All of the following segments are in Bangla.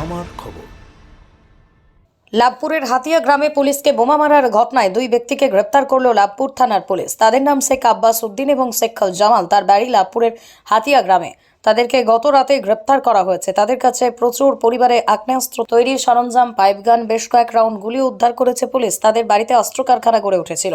আমার খবর। লাভপুরের হাতিয়া গ্রামে পুলিশকে বোমা মারার ঘটনায় দুই ব্যক্তিকে গ্রেপ্তার করল লাভপুর থানার পুলিশ। তাদের নাম শেখ আব্বাস উদ্দিন এবং শেখ জামাল। তার বাড়ি লাভপুরের হাতিয়া গ্রামে। তাদেরকে গত রাতে গ্রেপ্তার করা হয়েছে। তাদের কাছে প্রচুর পরিবারে আগ্নেয়াস্ত্র তৈরির সরঞ্জাম, পাইপগান, বেশ কয়েক রাউন্ড গুলি উদ্ধার করেছে পুলিশ। তাদের বাড়িতে অস্ত্র কারখানা গড়ে উঠেছিল।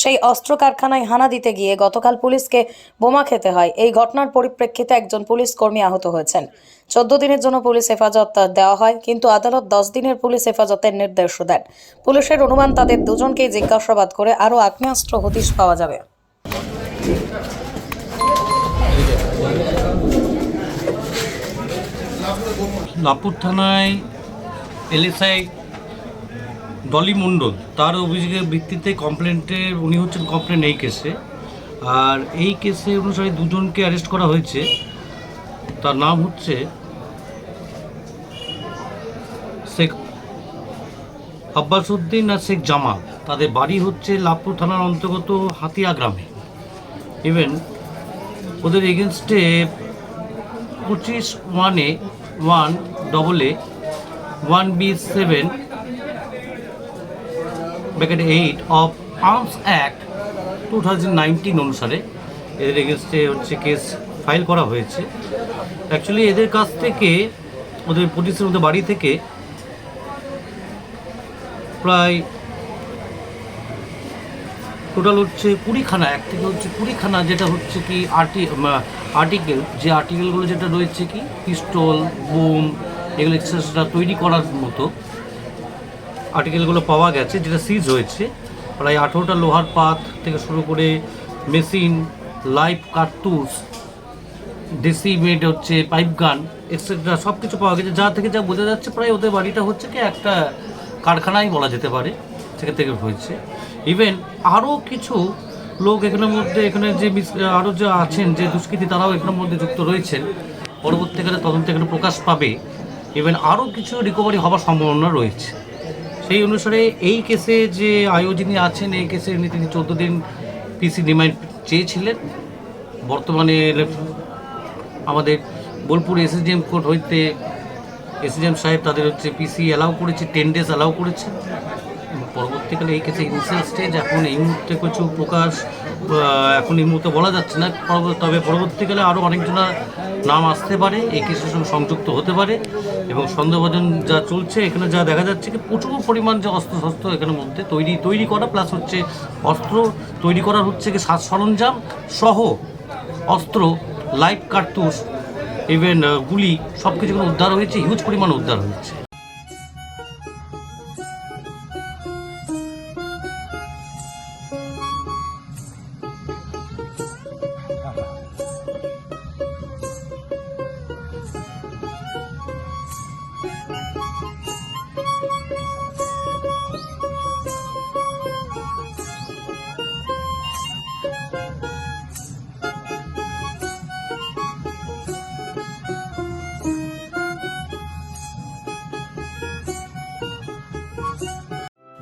সেই অস্ত্র কারখানায় হানা দিতে গিয়ে গতকাল পুলিশকে বোমা খেতে হয়। এই ঘটনার পরিপ্রেক্ষিতে একজন পুলিশ কর্মী আহত হয়েছেন। চোদ্দ দিনের জন্য পুলিশ হেফাজত দেওয়া হয়, কিন্তু আদালত দশ দিনের পুলিশ হেফাজতের নির্দেশ দেন। পুলিশের অনুমান, তাদের দুজনকেই জিজ্ঞাসাবাদ করে আরও আগ্নেয়াস্ত্র হদিশ পাওয়া যাবে। লাভপুর থানায় এলএসআই ডলি মণ্ডল তার অভিযোগের ভিত্তিতে কমপ্লেন্টের উনি হচ্ছেন কমপ্লেন এই কেসে আর এই কেসে অনুসারে দুজনকে অ্যারেস্ট করা হয়েছে। তার নাম হচ্ছে শেখ আব্বাস উদ্দিন আর শেখ জামাল। তাদের বাড়ি হচ্ছে লাভপুর থানার অন্তর্গত হাতিয়া গ্রামে। ইভেন ওদের এগেনস্টে পঁচিশ ওয়ানে one double A one B seven bracket eight of arms act two thousand nineteen অনুসারে এদের এগেনস্টে হচ্ছে কেস ফাইল করা হয়েছে। অ্যাকচুয়ালি এদের কাছ থেকে, ওদের পুলিশের ওদের বাড়ি থেকে প্রায় টোটাল হচ্ছে কুড়িখানা, এক থেকে হচ্ছে কুড়িখানা যেটা হচ্ছে কি আর্টি আর্টিকেল যে আর্টিকেলগুলো যেটা রয়েছে কি পিস্তল বোম এগুলো এক্সেসটা তৈরি করার মতো। আর্টিকেলগুলো পাওয়া গেছে, যেটা সিজ হয়েছে। প্রায় আঠেরোটা লোহার পাত থেকে শুরু করে মেশিন লাইফ কার্তুস দেশি মেড হচ্ছে পাইপ গান এক্সেট্রা সব কিছু পাওয়া গেছে। যা থেকে যা বোঝা যাচ্ছে, প্রায় ওদের বাড়িটা হচ্ছে কি একটা কারখানাই বলা যেতে পারে, সেখান থেকে হয়েছে। ইভেন আরও কিছু লোক এখানের মধ্যে, এখানে যে আরও যে আছেন, যে দুষ্কৃতী, তারাও এখানের মধ্যে যুক্ত রয়েছেন। পরবর্তীকালে তদন্ত এখানে প্রকাশ পাবে। ইভেন আরও কিছু রিকভারি হওয়ার সম্ভাবনা রয়েছে। সেই অনুসারে এই কেসে যে আয়োজনী আছেন, এই কেসে উনি তিনি চোদ্দ দিন পিসি রিমাইন্ড চেয়েছিলেন। বর্তমানে আমাদের বোলপুর এসএসডিএম কোর্ট হইতে এসএসডিএম সাহেব তাদের হচ্ছে পিসি অ্যালাউ করেছে টেন ডেজ অ্যালাউ করেছে। পরবর্তীকালে এই কেসে ইনিশিয়াল স্টেজ এখন এই মুহূর্তে কিছু প্রকাশ এখন এই মুহূর্তে বলা যাচ্ছে না তবে পরবর্তীকালে আরও অনেকজনের নাম আসতে পারে, এই কেসের সঙ্গে সংযুক্ত হতে পারে, এবং সন্দেহভাজন যা চলছে, এখানে যা দেখা যাচ্ছে কি প্রচুর পরিমাণ যে অস্ত্র শস্ত্র এখানের মধ্যে তৈরি তৈরি করা প্লাস হচ্ছে অস্ত্র তৈরি করার হচ্ছে কি সাজ সরঞ্জাম সহ অস্ত্র লাইফ কার্তুস ইভেন গুলি সব কিছু উদ্ধার হয়েছে হিউজ পরিমাণ উদ্ধার হয়েছে।